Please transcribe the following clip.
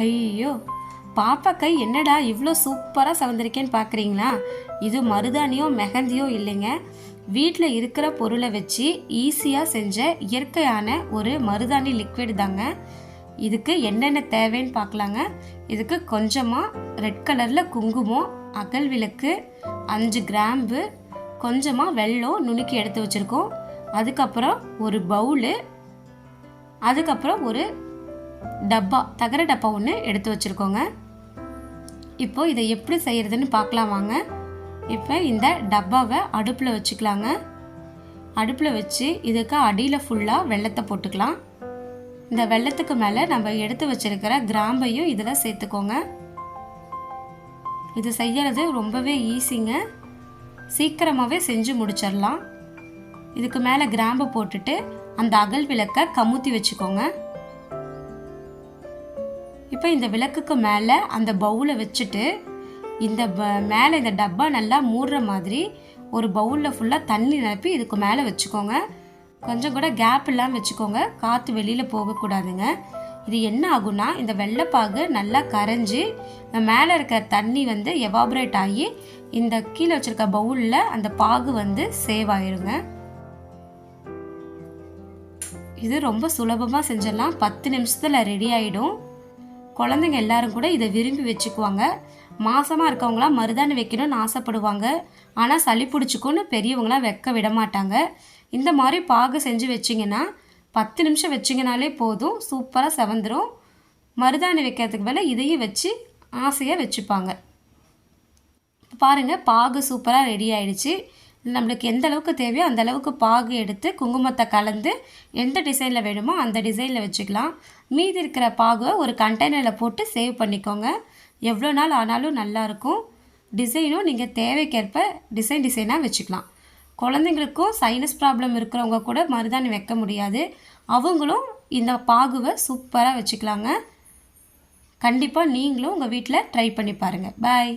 ஐயோ பாப்பா கை என்னடா இவ்வளோ சூப்பராக சவந்திருக்கேன்னு பார்க்குறீங்களா இது மருதாணியோ மெஹந்தியோ இல்லைங்க. வீட்டில் இருக்கிற பொருளை வச்சு ஈஸியாக செஞ்ச இயற்கையான ஒரு மருதாணி லிக்விட் தாங்க. இதுக்கு என்னென்ன தேவைன்னு பார்க்கலாங்க இதுக்கு கொஞ்சமாக ரெட் கலரில் குங்குமம் அகல் விளக்கு அஞ்சு கிராம்பு கொஞ்சமாக வெள்ளம் நுணுக்கி எடுத்து வச்சுருக்கோம். அதுக்கப்புறம் ஒரு பவுலு அதுக்கப்புறம் ஒரு டப்பா தகர டப்பா ஒன்று எடுத்து வச்சுருக்கோங்க. இப்போது இதை எப்படி செய்கிறதுன்னு பார்க்கலாம் வாங்க. இப்போ இந்த டப்பாவை அடுப்பில் வச்சுக்கலாங்க. அடுப்பில் வச்சு இதுக்கு அடியில் ஃபுல்லாக வெள்ளத்தை போட்டுக்கலாம். இந்த வெள்ளத்துக்கு மேலே நம்ம எடுத்து வச்சிருக்கிற கிராம்பையும் இதில் சேர்த்துக்கோங்க. இது செய்யறது ரொம்பவே ஈஸிங்க. சீக்கிரமாகவே செஞ்சு முடிச்சிடலாம். இதுக்கு மேலே கிராம்பு போட்டுட்டு அந்த அகல் விளக்கை கமுத்தி வச்சுக்கோங்க. இப்போ இந்த விளக்குக்கு மேலே அந்த பவுலை வச்சுட்டு இந்த ப- மேலே இந்த டப்பா நல்லா மூடுற மாதிரி ஒரு பவுலில் ஃபுல்லாக தண்ணி நிரப்பி இதுக்கு மேலே வச்சுக்கோங்க. கொஞ்சம் கூட கேப் இல்லாமல் வச்சுக்கோங்க. காற்று வெளியில் போகக்கூடாதுங்க. இது என்ன ஆகும்னா இந்த வெள்ளைப்பாகு நல்லா கரைஞ்சி மேலே இருக்கிற தண்ணி வந்து எவாபரேட் ஆகி இந்த கீழே வச்சுருக்க பவுலில் அந்த பாகு வந்து சேவ் ஆயிடுங்க இது ரொம்ப சுலபமாக செஞ்சிடலாம். பத்து நிமிஷத்தில் ரெடி ஆகிடும் குழந்தைங்க எல்லாரும் கூட இதை விரும்பி வச்சுக்குவாங்க. மாசமாக இருக்கவங்களாம் மருதாணி வைக்கணும்னு ஆசைப்படுவாங்க. ஆனால் சளி பிடிச்சிக்கும்னு பெரியவங்களாம் வைக்க விட மாட்டாங்க. இந்த மாதிரி பாகு செஞ்சு வச்சிங்கன்னா பத்து நிமிஷம் வச்சிங்கனாலே போதும். சூப்பராக செவந்துடும் மருதாணி வைக்கிறதுக்கு மேலே இதையும் வச்சு ஆசையாக வச்சுப்பாங்க. பாருங்கள் பாகு சூப்பராக ரெடி ஆயிடுச்சு. நம்மளுக்கு எந்த அளவுக்கு தேவையோ அந்த அளவுக்கு பாகு எடுத்து குங்குமத்தை கலந்து எந்த டிசைனில் வேணுமோ அந்த டிசைனில் வச்சுக்கலாம். மீதி இருக்கிற பாகுவை ஒரு கண்டெய்னரில் போட்டு சேவ் பண்ணிக்கோங்க. எவ்வளோ நாள் ஆனாலும் நல்லாயிருக்கும் டிசைனும் நீங்கள் தேவைக்கேற்ப டிசைன் டிசைனாக வச்சுக்கலாம். குழந்தைங்களுக்கும் சைனஸ் ப்ராப்ளம் இருக்கிறவங்க கூட மருதாணி வைக்க முடியாது. அவங்களும் இந்த பாகுவை சூப்பராக வச்சுக்கலாங்க. கண்டிப்பாக நீங்களும் உங்கள் வீட்டில் ட்ரை பண்ணி பாருங்கள் பாய்